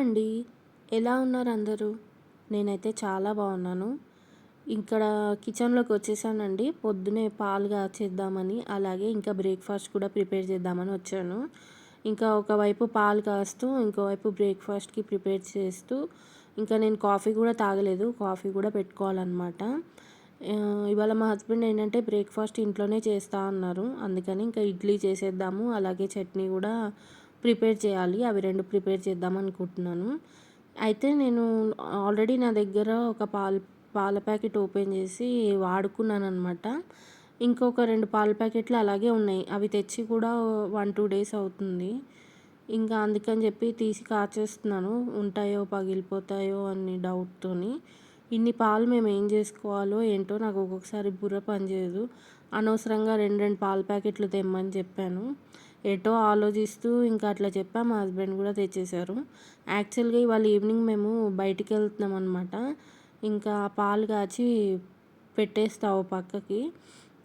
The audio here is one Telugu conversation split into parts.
అండి. ఎలా ఉన్నారు అందరూ? నేనైతే చాలా బాగున్నాను. ఇక్కడ కిచెన్లోకి వచ్చేసానండి. పొద్దునే పాలు కాచేద్దామని అలాగే ఇంకా బ్రేక్ఫాస్ట్ కూడా ప్రిపేర్ చేద్దామని వచ్చాను. ఇంకా ఒకవైపు పాలు కాస్తూ ఇంకోవైపు బ్రేక్ఫాస్ట్కి ప్రిపేర్ చేస్తూ ఇంకా నేను కాఫీ కూడా తాగలేదు. కాఫీ కూడా పెట్టుకోవాలన్నమాట. ఇవాళ మా హస్బెండ్ ఏంటంటే బ్రేక్ఫాస్ట్ ఇంట్లోనే చేస్తా అన్నారు. అందుకని ఇంకా ఇడ్లీ చేసేద్దాము అలాగే చట్నీ కూడా ప్రిపేర్ చేయాలి. అవి రెండు ప్రిపేర్ చేద్దాం అనుకుంటున్నాను. అయితే నేను ఆల్రెడీ నా దగ్గర ఒక పాల పాల ప్యాకెట్ ఓపెన్ చేసి వాడుకున్నాను అనమాట ఇంకొక రెండు పాల ప్యాకెట్లు అలాగే ఉన్నాయి. అవి తెచ్చి కూడా వన్ టూ డేస్ అవుతుంది. ఇంకా అందుకని చెప్పి తీసి కాచేస్తున్నాను. ఉంటాయో పగిలిపోతాయో అని డౌట్తోని. ఇన్ని పాలు మేము ఏం చేసుకోవాలో ఏంటో నాకు ఒక్కొక్కసారి బుర్ర పనిచేయదు. అనవసరంగా రెండు రెండు పాల ప్యాకెట్లు తెమ్మని చెప్పాను. ఎటో ఆలోచిస్తూ ఇంకా అట్లా చెప్పా మా హస్బెండ్ కూడా తెచ్చేశారు. యాక్చువల్గా ఇవాళ ఈవినింగ్ మేము బయటికి వెళ్తున్నాం అనమాట ఇంకా పాలు కాచి పెట్టేస్తావు పక్కకి.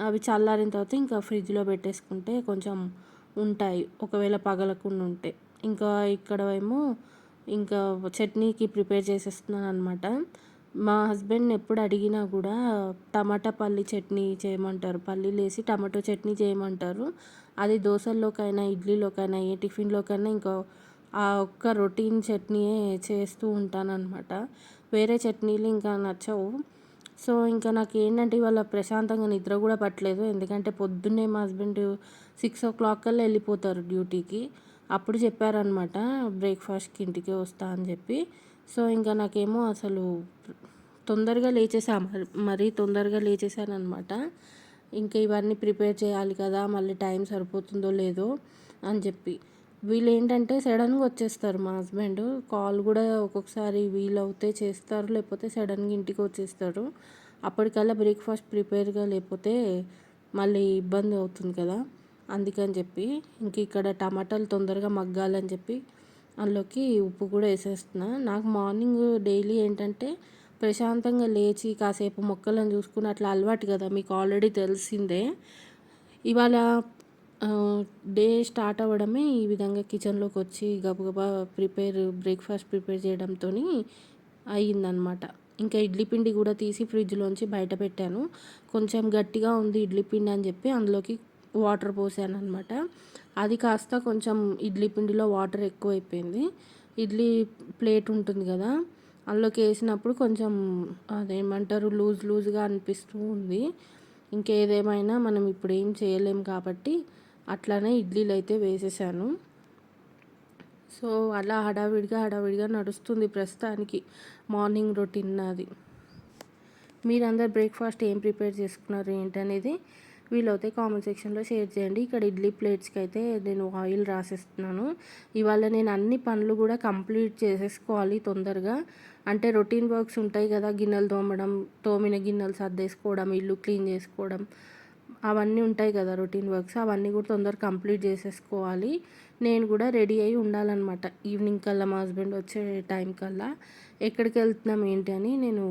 అవి చల్లారిన తర్వాత ఇంకా ఫ్రిడ్జ్లో పెట్టేసుకుంటే కొంచెం ఉంటాయి. ఒకవేళ పగలకుండా ఉంటే. ఇంకా ఇక్కడ ఏమో ఇంకా చట్నీకి ప్రిపేర్ చేసేస్తున్నాను అనమాట మా హస్బెండ్ ఎప్పుడు అడిగినా కూడా టమాటా పల్లి చట్నీ చేయమంటారు. పల్లీలు వేసి టమాటో చట్నీ చేయమంటారు. అది దోశల్లోకైనా ఇడ్లీలోకైనా ఏ టిఫిన్లోకైనా ఇంకా ఆ ఒక్క రొటీన్ చట్నీయే చేస్తూ ఉంటానన్నమాట. వేరే చట్నీలు ఇంకా నచ్చవు. సో ఇంకా నాకు ఏంటంటే ఇవాళ ప్రశాంతంగా నిద్ర కూడా పట్టలేదు. ఎందుకంటే పొద్దున్నే మా హస్బెండ్ సిక్స్ ఓ క్లాక్ కల్లా వెళ్ళిపోతారు డ్యూటీకి. అప్పుడు చెప్పారనమాట బ్రేక్ఫాస్ట్కి ఇంటికి వస్తా అని చెప్పి. సో ఇంకా నాకేమో అసలు తొందరగా లేచేసా మరీ తొందరగా లేచేసానమాట ఇంకా ఇవన్నీ ప్రిపేర్ చేయాలి కదా మళ్ళీ టైం సరిపోతుందో లేదో అని చెప్పి. వీళ్ళు ఏంటంటే సడన్గా వచ్చేస్తారు మా హస్బెండ్. కాల్ కూడా ఒక్కొక్కసారి వీలు అవుతే చేస్తారు లేకపోతే సడన్గా ఇంటికి వచ్చేస్తారు. అప్పటికల్లా బ్రేక్ఫాస్ట్ ప్రిపేర్గా లేకపోతే మళ్ళీ ఇబ్బంది అవుతుంది కదా అందుకని చెప్పి ఇంక ఇక్కడ టమాటాలు తొందరగా మగ్గాలని చెప్పి అందులోకి ఉప్పు కూడా వేసేస్తున్నా. నాకు మార్నింగ్ డైలీ ఏంటంటే ప్రశాంతంగా లేచి కాసేపు మొక్కలను చూసుకుని అట్లా అలవాటు కదా మీకు ఆల్రెడీ తెలిసిందే. ఇవాళ డే స్టార్ట్ అవ్వడమే ఈ విధంగా కిచెన్లోకి వచ్చి గబగబా ప్రిపేర్ బ్రేక్ఫాస్ట్ ప్రిపేర్ చేయడంతో అయ్యిందనమాట ఇంకా ఇడ్లీ పిండి కూడా తీసి ఫ్రిడ్జ్లోంచి బయట పెట్టాను. కొంచెం గట్టిగా ఉంది ఇడ్లీ పిండి అని చెప్పి అందులోకి వాటర్ పోసాను అనమాట అది కాస్త కొంచెం ఇడ్లీ పిండిలో వాటర్ ఎక్కువైపోయింది. ఇడ్లీ ప్లేట్ ఉంటుంది కదా అందులోకి వేసినప్పుడు కొంచెం అదేమంటారు లూజ్ లూజ్గా అనిపిస్తూ ఉంది. ఇంకేదేమైనా మనం ఇప్పుడు ఏం చేయలేం కాబట్టి అట్లానే ఇడ్లీలు అయితే వేసేసాను. సో అలా హడావిడిగా హడావిడిగా నడుస్తుంది ప్రస్తుతానికి మార్నింగ్ రొటీన్ అది మీరందరు బ్రేక్ఫాస్ట్ ఏం ప్రిపేర్ చేసుకున్నారు ఏంటనేది వీలైతే కామెంట్ సెక్షన్లో షేర్ చేయండి. ఇక్కడ ఇడ్లీ ప్లేట్స్కి అయితే నేను ఆయిల్ రాసేస్తున్నాను. ఇవాళ నేను అన్ని పనులు కూడా కంప్లీట్ చేసేసుకోవాలి తొందరగా. అంటే రొటీన్ వర్క్స్ ఉంటాయి కదా గిన్నెలు తోమడం తోమిన గిన్నెలు సర్దేసుకోవడం ఇల్లు క్లీన్ చేసుకోవడం అవన్నీ ఉంటాయి కదా రొటీన్ వర్క్స్ అవన్నీ కూడా తొందరగా కంప్లీట్ చేసేసుకోవాలి. నేను కూడా రెడీ అయి ఉండాలన్నమాట. ఈవినింగ్ కల్లా మా హస్బెండ్ వచ్చే టైం కల్లా. ఎక్కడికి వెళ్తున్నాం ఏంటి అని నేను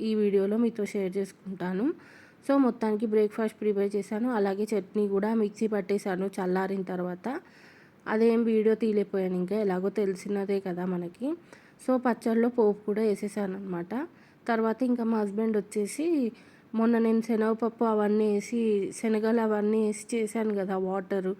ఈ వీడియోలో మీతో షేర్ చేసుకుంటాను. సో మొత్తానికి బ్రేక్ఫాస్ట్ ప్రిపేర్ చేశాను. అలాగే చట్నీ కూడా మిక్సీ పట్టేశాను చల్లారిన తర్వాత. అదేం వీడియో తీలేపోయాను ఇంకా. ఎలాగో తెలిసినదే కదా మనకి. సో పచ్చళ్ళలో పోపు కూడా వేసేసాను అనమాట తర్వాత ఇంకా మా హస్బెండ్ వచ్చేసి మొన్న నేను శనగపప్పు అవన్నీ వేసి శనగలు అవన్నీ వేసి చేశాను కదా వాటరు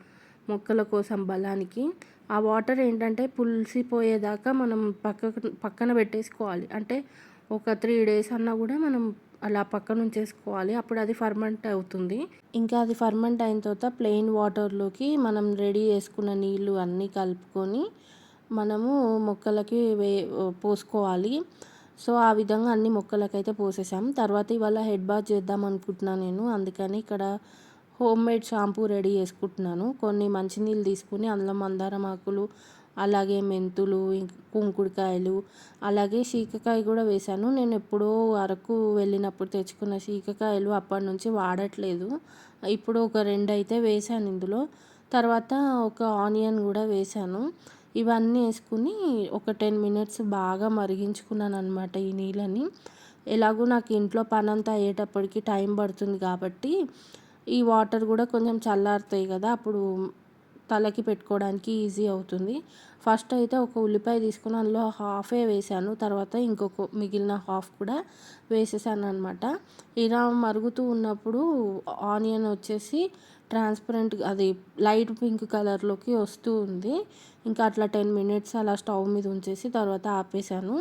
మొక్కల కోసం బలానికి. ఆ వాటర్ ఏంటంటే పులిసిపోయేదాకా మనం పక్క పక్కన పెట్టేసుకోవాలి. అంటే ఒక త్రీ డేస్ అన్నా కూడా మనం అలా పక్కన ఉంచేసుకోవాలి. అప్పుడు అది ఫర్మెంట్ అవుతుంది. ఇంకా అది ఫర్మెంట్ అయిన తర్వాత ప్లెయిన్ వాటర్లోకి మనం రెడీ చేసుకున్న నీళ్ళు అన్నీ కలుపుకొని మనము మొక్కలకి వే పోసుకోవాలి. సో ఆ విధంగా అన్ని మొక్కలకైతే పోసేసాం. తర్వాత ఇవాళ హెడ్ బాత్ చేద్దాం అనుకుంటున్నాను నేను. అందుకని ఇక్కడ హోమ్ మేడ్ షాంపూ రెడీ చేసుకుంటున్నాను. కొన్ని మంచినీళ్ళు తీసుకుని అందులో మందారం ఆకులు అలాగే మెంతులు కుంకుడుకాయలు అలాగే సీకకాయ కూడా వేశాను. నేను ఎప్పుడో అరకు వెళ్ళినప్పుడు తెచ్చుకున్న సీకకాయలు అప్పటి నుంచి వాడట్లేదు. ఇప్పుడు ఒక రెండు అయితే వేశాను ఇందులో. తర్వాత ఒక ఆనియన్ కూడా వేశాను. ఇవన్నీ వేసుకుని ఒక టెన్ మినిట్స్ బాగా మరిగించుకున్నాను అనమాట ఈ నీళ్ళని. ఎలాగో నాకు ఇంట్లో పని అంతా అయ్యేటప్పటికి టైం పడుతుంది కాబట్టి ఈ వాటర్ కూడా కొంచెం చల్లారుతాయి కదా అప్పుడు తలకి పెట్టుకోవడానికి ఈజీ అవుతుంది. ఫస్ట్ అయితే ఒక ఉల్లిపాయ తీసుకుని అందులో హాఫే వేసాను. తర్వాత ఇంకొక మిగిలిన హాఫ్ కూడా వేసేసాను అనమాట ఇలా మరుగుతూ ఉన్నప్పుడు ఆనియన్ వచ్చేసి ట్రాన్స్పరెంట్ అది లైట్ పింక్ కలర్లోకి వస్తూ ఉంది. ఇంకా అట్లా టెన్ మినిట్స్ అలా స్టవ్ మీద ఉంచేసి తర్వాత ఆపేసాను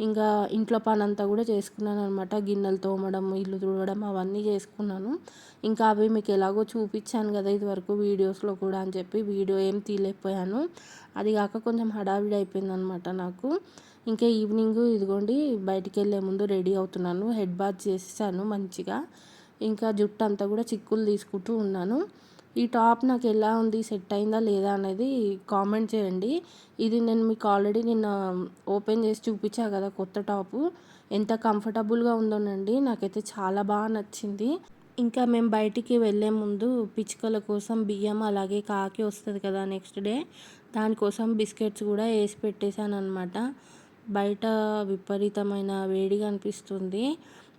ఇంకా ఇంట్లో పని అంతా కూడా చేసుకున్నాను అనమాట గిన్నెలు తోమడం ఇల్లు తుడవడం అవన్నీ చేసుకున్నాను. ఇంకా అవి మీకు ఎలాగో చూపించాను కదా ఇదివరకు వీడియోస్లో కూడా అని చెప్పి వీడియో ఏం తీయలేకపోయాను. అది కాక కొంచెం హడావిడి అయిపోయింది అనమాట నాకు. ఇంకా ఈవినింగ్ ఇదిగోండి బయటికి వెళ్ళే ముందు రెడీ అవుతున్నాను. హెడ్ బాత్ చేసేసాను మంచిగా. ఇంకా జుట్టు అంతా కూడా చిక్కులు తీసుకుంటూ ఉన్నాను. ఈ టాప్ నాకు ఎలా ఉంది సెట్ అయిందా లేదా అనేది కామెంట్ చేయండి. ఇది నేను మీకు ఆల్రెడీ నిన్న ఓపెన్ చేసి చూపించా కదా కొత్త టాపు. ఎంత కంఫర్టబుల్గా ఉందోనండి నాకైతే చాలా బాగా నచ్చింది. ఇంకా మేము బయటికి వెళ్ళే ముందు పిచ్చుకల కోసం బియ్యం అలాగే కాకి వస్తుంది కదా నెక్స్ట్ డే దానికోసం బిస్కెట్స్ కూడా వేసి పెట్టేశాను అనమాట బయట విపరీతమైన వేడిగా అనిపిస్తుంది.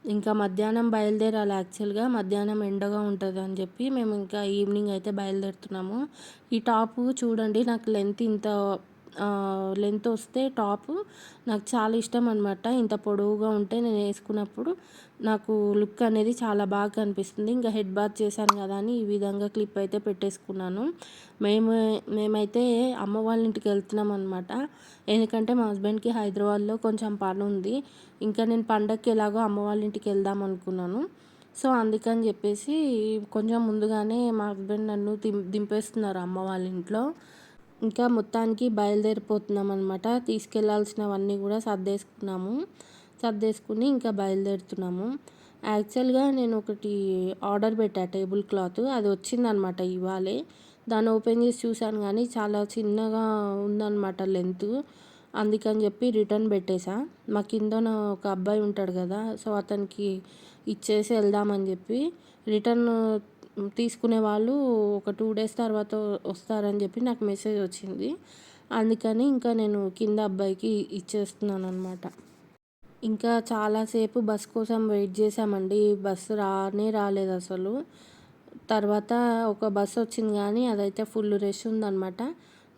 ఇంకా మధ్యాహ్నం బయలుదేరాలి యాక్చువల్గా. మధ్యాహ్నం ఎండగా ఉంటుంది అని చెప్పి మేము ఇంకా ఈవినింగ్ అయితే బయలుదేరుతున్నాము. ఈ టాపు చూడండి నాకు లెంత్ ఇంత లెంత్ వస్తే టాప్. నాకు చాలా ఇష్టం అనమాట ఇంత పొడవుగా ఉంటే నేను వేసుకున్నప్పుడు నాకు లుక్ అనేది చాలా బాగా కనిపిస్తుంది. ఇంకా హెడ్ బాత్ చేశాను కదా అని ఈ విధంగా క్లిప్ అయితే పెట్టేసుకున్నాను. మేము మేమైతే అమ్మ వాళ్ళ ఇంటికి వెళ్తున్నాం అనమాట ఎందుకంటే మా హస్బెండ్కి హైదరాబాద్లో కొంచెం పని ఉంది. ఇంకా నేను పండగకి ఎలాగో అమ్మ వాళ్ళ ఇంటికి వెళ్దాం అనుకున్నాను. సో అందుకని చెప్పేసి కొంచెం ముందుగానే మా హస్బెండ్ నన్ను దింపేస్తున్నారు అమ్మ వాళ్ళ ఇంట్లో. ఇంకా మొత్తానికి బయలుదేరిపోతున్నాం అనమాట తీసుకెళ్ళాల్సినవన్నీ కూడా సర్దేసుకున్నాము. సర్దేసుకుని ఇంకా బయలుదేరుతున్నాము. యాక్చువల్గా నేను ఒకటి ఆర్డర్ పెట్టా టేబుల్ క్లాత్. అది వచ్చిందనమాట ఇవాళే. దాన్ని ఓపెన్ చేసి చూశాను కానీ చాలా చిన్నగా ఉందన్నమాట లెంత్. అందుకని చెప్పి రిటర్న్ పెట్టేశా మా కింద ఒక అబ్బాయి ఉంటాడు కదా సో అతనికి ఇచ్చేసి వెళ్దామని చెప్పి రిటర్న్ తీసుకునే వాళ్ళు ఒక టూ డేస్ తర్వాత వస్తారని చెప్పి నాకు మెసేజ్ వచ్చింది. అందుకని ఇంకా నేను కింద అబ్బాయికి ఇచ్చేస్తున్నాను అనమాట ఇంకా చాలాసేపు బస్ కోసం వెయిట్ చేసామండి బస్సు రానే రాలేదు అసలు. తర్వాత ఒక బస్సు వచ్చింది కానీ అదైతే ఫుల్ రష్ ఉందన్నమాట.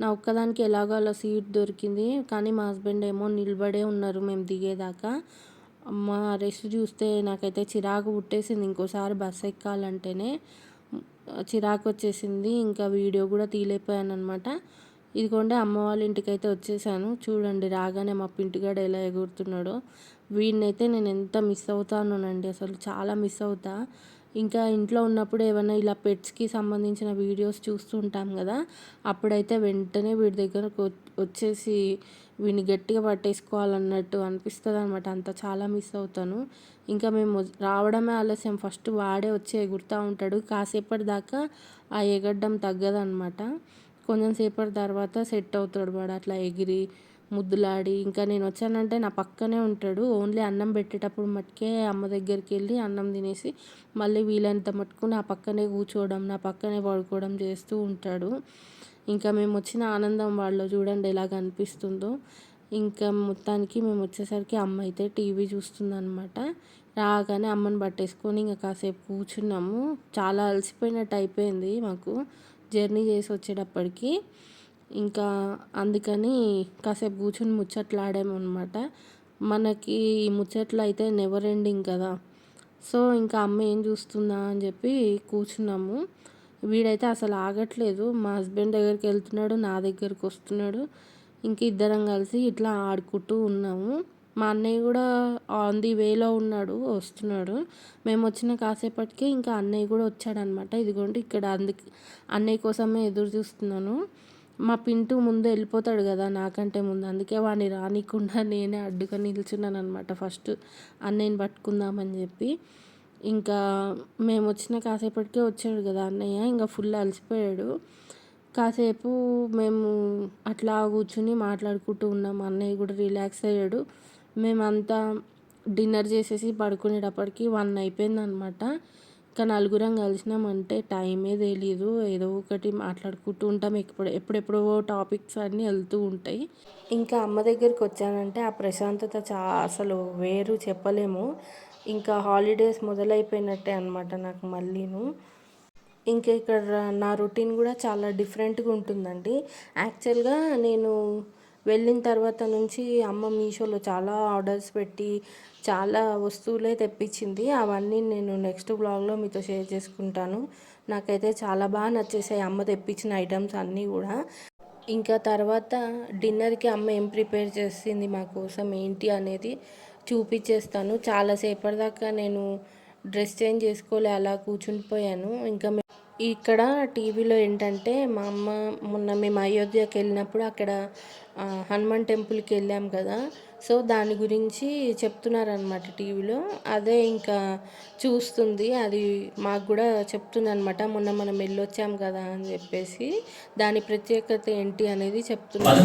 నా ఒక్కదానికి ఎలాగో అలా సీట్ దొరికింది. కానీ మా హస్బెండ్ ఏమో నిలబడే ఉన్నారు మేము దిగేదాకా. మా రెస్ట్ చూస్తే నాకైతే చిరాకు పుట్టేసింది. ఇంకోసారి బస్సు ఎక్కాలంటేనే చిరాకు వచ్చేసింది ఇంకా వీడియో కూడా తీలేకపోయాను అనమాట ఇదిగోండి అమ్మ వాళ్ళ ఇంటికి అయితే వచ్చేసాను. చూడండి రాగానే మా పింటిగాడు ఎలా ఎగురుతున్నాడో. వీడినైతే నేను ఎంత మిస్ అవుతానోనండి. అసలు చాలా మిస్ అవుతా. ఇంకా ఇంట్లో ఉన్నప్పుడు ఏమైనా ఇలా పెట్స్కి సంబంధించిన వీడియోస్ చూస్తూ ఉంటాం కదా అప్పుడైతే వెంటనే వీడి దగ్గరకు వచ్చేసి వీడిని గట్టిగా పట్టేసుకోవాలన్నట్టు అనిపిస్తుంది అనమాట అంత చాలా మిస్ అవుతాను. ఇంకా మేము రావడమే ఆలస్యం. ఫస్ట్ వాడే వచ్చి ఎగురుతూ ఉంటాడు. కాసేపటి దాకా ఆ ఎగడ్డం తగ్గదనమాట. కొంచెం సేపటి తర్వాత సెట్ అవుతాడు వాడు. అట్లా ఎగిరి ముద్దులాడి ఇంకా నేను వచ్చానంటే నా పక్కనే ఉంటాడు. ఓన్లీ అన్నం పెట్టేటప్పుడు మట్టుకే అమ్మ దగ్గరికి వెళ్ళి అన్నం తినేసి మళ్ళీ వీలంత మట్టుకు నా పక్కనే కూర్చోవడం నా పక్కనే పడుకోవడం చేస్తూ ఉంటాడు. ఇంకా మేము వచ్చిన ఆనందం వాళ్ళు చూడండి ఎలా అనిపిస్తుందో. ఇంకా మొత్తానికి మేము వచ్చేసరికి అమ్మ అయితే టీవీ చూస్తుందనమాట రాగానే అమ్మని పట్టేసుకొని ఇంకా కాసేపు కూర్చున్నాము. చాలా అలసిపోయినట్టు అయిపోయింది మాకు. జర్నీ చేసి వచ్చేటప్పటికి ఇంకా అందుకని కాసేపు కూర్చొని ముచ్చట్లు ఆడాము అనమాట మనకి ఈ ముచ్చట్లు అయితే నెవర్ ఎండింగ్ కదా. సో ఇంకా అమ్మ ఏం చూస్తుందా అని చెప్పి కూర్చున్నాము. వీడైతే అసలు ఆగట్లేదు. మా హస్బెండ్ దగ్గరికి వెళ్తున్నాడు నా దగ్గరికి వస్తున్నాడు. ఇంక ఇద్దరం కలిసి ఇట్లా ఆడుకుంటూ ఉన్నాము. మా అన్నయ్య కూడా ఆన్ ది వేలో ఉన్నాడు వస్తున్నాడు. మేము వచ్చిన కాసేపటికే ఇంకా అన్నయ్య కూడా వచ్చాడనమాట ఇదిగోండి ఇక్కడ అందుకు అన్నయ్య కోసమే ఎదురు చూస్తున్నాను. మా పింటూ ముందు వెళ్ళిపోతాడు కదా నాకంటే ముందు. అందుకే వాడిని రానికుండా నేనే అడ్డుగా నిల్చున్నాను అనమాట ఫస్ట్ అన్నయ్యని పట్టుకుందామని చెప్పి. ఇంకా మేము వచ్చిన కాసేపటికే వచ్చాడు కదా అన్నయ్య. ఇంకా ఫుల్ అలసిపోయాడు. కాసేపు మేము అట్లా కూర్చుని మాట్లాడుకుంటూ ఉన్నాం. అన్నయ్య కూడా రిలాక్స్ అయ్యాడు. మేమంతా డిన్నర్ చేసేసి పడుకునేటప్పటికి వన్ అయిపోయింది అనమాట ఇంకా నలుగురం కలిసినామంటే టైమే తెలీదు. ఏదో ఒకటి మాట్లాడుకుంటూ ఉంటాం. ఎప్పుడు ఎప్పుడెప్పుడో టాపిక్స్ అన్నీ వెళ్తూ ఉంటాయి. ఇంకా అమ్మ దగ్గరికి వచ్చానంటే ఆ ప్రశాంతత చా అసలు వేరు చెప్పలేము. ఇంకా హాలిడేస్ మొదలైపోయినట్టే అనమాట నాకు మళ్ళీను. ఇంకా ఇక్కడ నా రొటీన్ కూడా చాలా డిఫరెంట్గా ఉంటుందండి. యాక్చువల్గా నేను వెళ్ళిన తర్వాత నుంచి అమ్మ మీషోలో చాలా ఆర్డర్స్ పెట్టి చాలా వస్తువులే తెప్పించింది. అవన్నీ నేను నెక్స్ట్ బ్లాగ్లో మీతో షేర్ చేసుకుంటాను. నాకైతే చాలా బాగా నచ్చేసాయి అమ్మ తెప్పించిన ఐటమ్స్ అన్నీ కూడా. ఇంకా తర్వాత డిన్నర్కి అమ్మ ఏం ప్రిపేర్ చేసింది మా కోసం ఏంటి అనేది చూపించేస్తాను చాలాసేపటి దాకా నేను డ్రెస్ చేంజ్ చేసుకోలే అలా కూర్చునిపోయాను ఇంకా మే- ఇక్కడ టీవీలో ఏంటంటే మా అమ్మ మొన్న మేము అయోధ్యకి వెళ్ళినప్పుడు అక్కడ హనుమాన్ టెంపుల్కి వెళ్ళాం కదా. సో దాని గురించి చెప్తున్నారనమాట టీవీలో. అదే ఇంకా చూస్తుంది. అది మాకు కూడా చెప్తుందనమాట మొన్న మనం వెళ్ళొచ్చాం కదా అని చెప్పేసి. దాని ప్రత్యేకత ఏంటి అనేది చెప్తున్నారు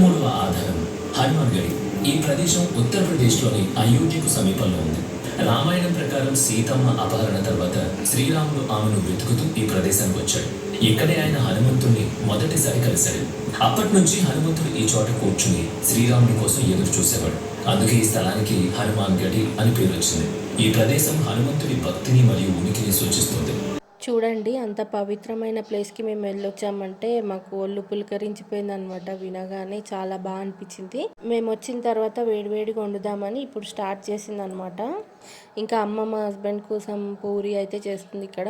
ఈ ప్రదేశం ఉత్తరప్రదేశ్లోని అయోధ్యకు సమీపంలో ఉంది. రామాయణం ప్రకారం సీతమ్మ అపహరణ తర్వాత శ్రీరాముడు ఆమెను వెతుకుతూ ఈ ప్రదేశానికి వచ్చాడు. ఇక్కడే ఆయన హనుమంతుణ్ణి మొదటిసారి కలిశాడు. అప్పటి నుంచి హనుమంతుడు ఈ చోట కూర్చుని శ్రీరాముడి కోసం ఎదురు చూసేవాడు. అందుకే ఈ స్థలానికి హనుమాన్ గడి అని పేరు వచ్చింది. ఈ ప్రదేశం హనుమంతుడి భక్తిని మరియు ఉనికిని సూచిస్తుంది. చూడండి అంత పవిత్రమైన ప్లేస్కి మేము వెళ్ళొచ్చామంటే మాకు ఒళ్ళు పులకరించిపోయింది అనమాట వినగానే చాలా బాగా అనిపించింది. మేము వచ్చిన తర్వాత వేడివేడిగా వండుదామని ఇప్పుడు స్టార్ట్ చేసింది అనమాట ఇంకా అమ్మ మా హస్బెండ్ కోసం పూరి అయితే చేస్తుంది ఇక్కడ.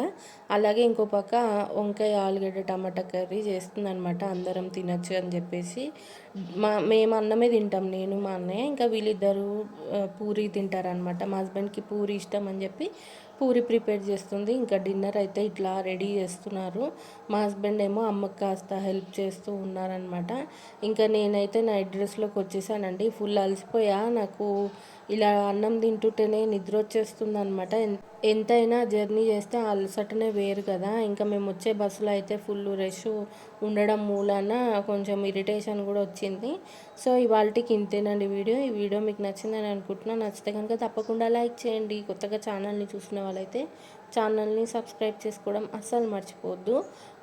అలాగే ఇంకో పక్క వంకాయ ఆలుగడ్డ టమాటా కర్రీ చేస్తుంది అనమాట అందరం తినచ్చు అని చెప్పేసి. మా మేము అన్నమే తింటాం నేను మా అన్నయ్య ఇంకా వీళ్ళిద్దరు పూరి తింటారనమాట. మా హస్బెండ్కి పూరి ఇష్టం అని చెప్పి పూరి ప్రిపేర్ చేస్తుంది. ఇంకా డిన్నర్ అయితే ఇట్లా రెడీ చేస్తున్నారు. మా హస్బెండ్ ఏమో అమ్మకి కాస్త హెల్ప్ చేస్తూ ఉన్నారనమాట ఇంకా నేనైతే నైట్ డ్రెస్లోకి వచ్చేసానండి. ఫుల్ అలసిపోయా. నాకు ఇలా అన్నం తింటుంటేనే నిద్ర వచ్చేస్తుంది అనమాట ఎంతైనా జర్నీ చేస్తే అలసటనే వేరు కదా. ఇంకా మేము వచ్చే బస్సులో అయితే ఫుల్ రష్ ఉండడం మూలాన కొంచెం ఇరిటేషన్ కూడా వచ్చింది. సో ఇవాళకి ఇంతేనండి వీడియో. ఈ వీడియో మీకు నచ్చిందని అనుకుంటున్నాను నచ్చితే కనుక తప్పకుండా లైక్ చేయండి. కొత్తగా ఛానల్ని చూసిన వాళ్ళైతే ఛానల్ని సబ్స్క్రైబ్ చేసుకోవడం అస్సలు మర్చిపోవద్దు.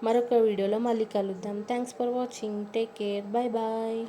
మరొక వీడియోలో మళ్ళీ కలుద్దాం. Thanks for watching. Take care. Bye bye.